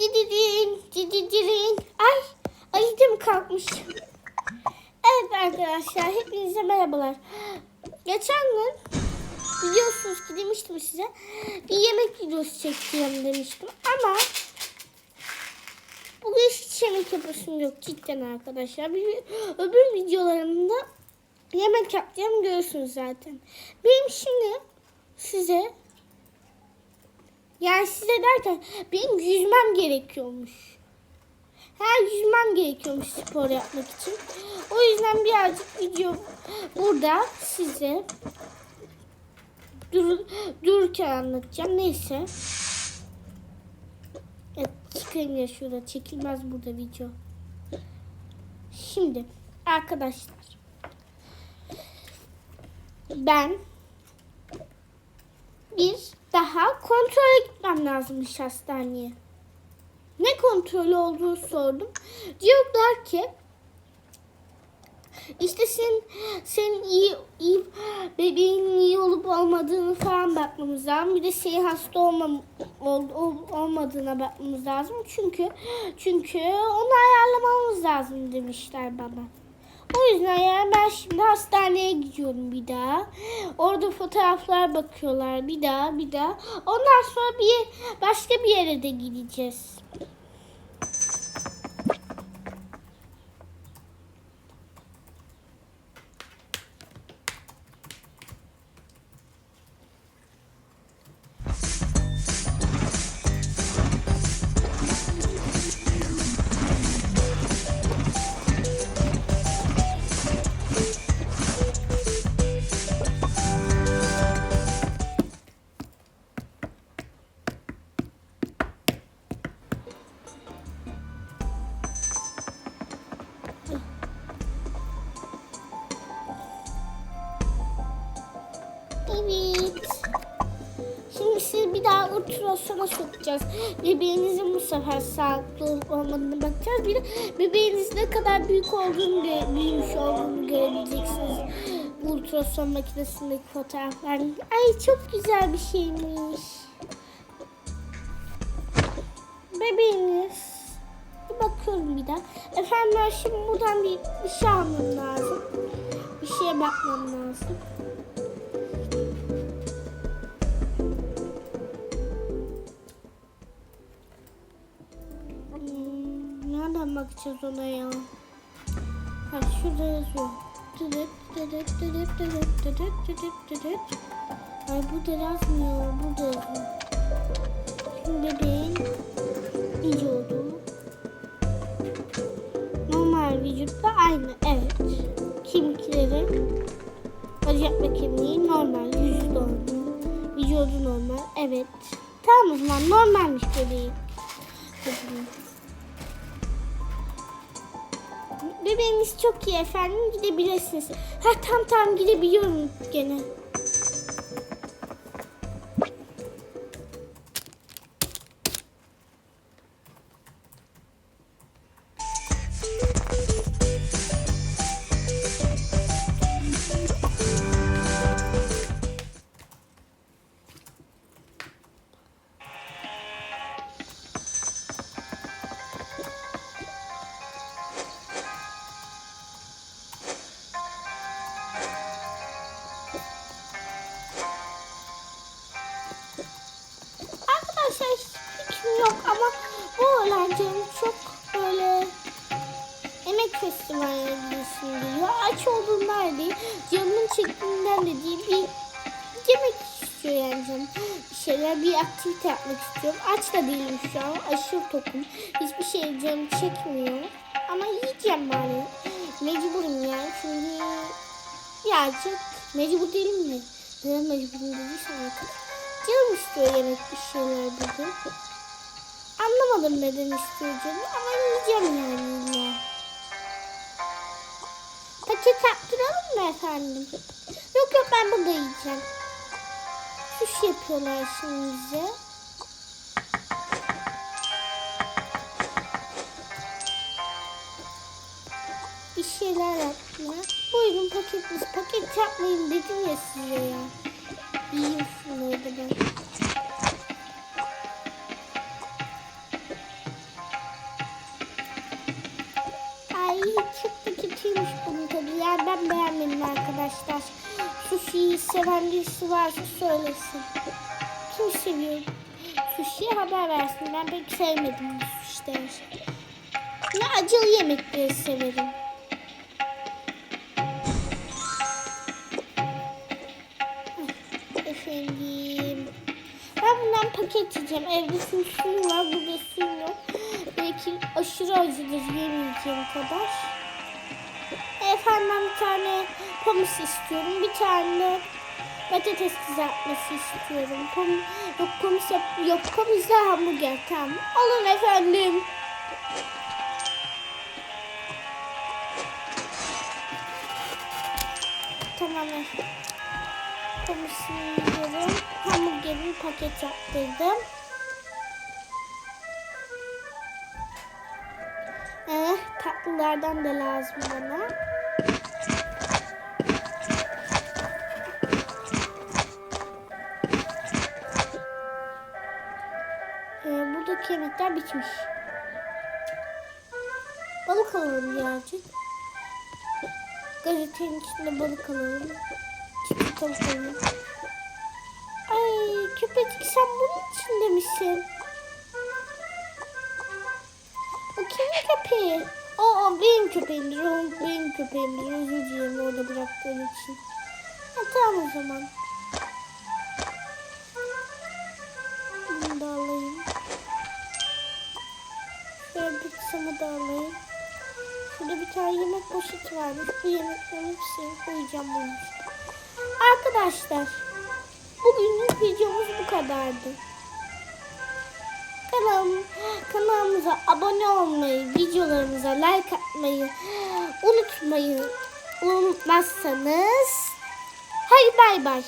Didirin, didirin. Ay, ayıcım kalkmış. Evet arkadaşlar, hepinize merhabalar. Geçen gün biliyorsunuz ki demiştim size bir yemek videosu çekeceğim demiştim ama bugün hiç yemek yapasım yok cidden arkadaşlar. Bir, öbür videolarımda yemek yapacağım görürsünüz zaten. Benim şimdi size yani size derken benim yüzmem gerekiyormuş. Her yüzmem gerekiyormuş spor yapmak için. O yüzden birazcık video burada size dur, dururken anlatacağım. Neyse. Evet, çıkayım ya şurada. Çekilmez burada video. Şimdi arkadaşlar. Ben bir daha kontrole gitmem lazımmış hastaneye. Ne kontrolü olduğunu sordum. Diyorlar ki işte senin senin iyi, iyi bebeğin iyi olup olmadığını falan bakmamız lazım. Bir de senin hasta olmam, ol, ol- olmadığına bakmamız lazım. Çünkü çünkü onu ayarlamamız lazım demişler bana. O yüzden yani ben şimdi hastaneye gidiyorum bir daha. Orada fotoğraflar bakıyorlar bir daha bir daha. Ondan sonra bir başka bir yere de gideceğiz. Ultrasona sokacağız. Bebeğinizin bu sefer sağlıklı olup olmadığını bakacağız. Bir de bebeğiniz ne kadar büyük olduğunu, büyümüş olduğunu görebileceksiniz. Ultrason makinesindeki fotoğrafların. Ay çok güzel bir şeymiş. Bebeğiniz. Bakıyorum bir daha. Efendim ben şimdi buradan bir, bir şey almam lazım. Bir şeye bakmam lazım. Nereden bakacağız ona ya? Ha şurada yazıyor. Dıdıt dıdıt dıdıt dıdıt dıdıt dıdıt dıdıt. Ay burada yazmıyor. Burada yazıyor. Şimdi bebeğin vücudu. Normal vücutla aynı. Evet. Kemikleri bacak ve kemiği normal. Yüzü normal. Vücudu normal. Evet. Tamam o zaman normalmiş bebeğim. Bebeğiniz çok iyi efendim gidebilirsiniz. Ha tam tam gidebiliyorum gene. Emek festivaline geliyor. Aç olduğundan değil, canımın çektiğinden de değil bir yemek istiyor yani canım. Bir şeyler, bir aktivite yapmak istiyorum. Aç da değilim şu an. Aşırı tokum. Hiçbir şey canım çekmiyor. Ama yiyeceğim bari. Mecburum yani. Çünkü birazcık mecbur değilim mi? Neden mecburum dediysem artık. Canım istiyor yemek bir şeyler bugün. Anlamadım neden istiyor canım ama yiyeceğim yani. Paket yaptıralım mı efendim? Yok yok ben burada yiyeceğim. Suş yapıyorlar şimdi bize. Bir şeyler yaptılar. Buyurun paketiniz. Paket yapmayın dedim ya size ya. Yiyeyim şunları ben. Sushi'yi seven birisi varsa söylesin. Kim seviyor? Sushi'ye haber versin. Ben pek sevmedim bu sushi'leri. Ne acılı yemekleri severim. Efendim. Ben bundan paket yiyeceğim. Evde suyum var. Burada suyum yok. Belki aşırı acıdır yemeyeceğim kadar. Efendim bir tane pomus istiyorum. Bir tane patates kızartması istiyorum. Pom yok pomus yap yok pomusla hamburger tamam. Alın efendim. Tamam efendim. Pomusunu yiyorum. Hamburgerini paket yaptırdım. Eh, tatlılardan da lazım bana. Buradaki yemekler bitmiş. Balık alalım birazcık. Gazetenin içinde balık alalım. Tavuk alalım. Ay köpecik sen bunun içinde misin? O kimin köpeği? O benim köpeğimdir. O benim köpeğimdir. Özür dilerim orada bıraktığım için. Ha, tamam o zaman. Pizzamı da alayım. Şurada bir tane yemek poşeti varmış. Bu yemeklerin hepsini koyacağım bunun. Arkadaşlar. Bugünlük videomuz bu kadardı. Kanalım, kanalımıza abone olmayı, videolarımıza like atmayı unutmayın. Unutmazsanız. Haydi bay bay.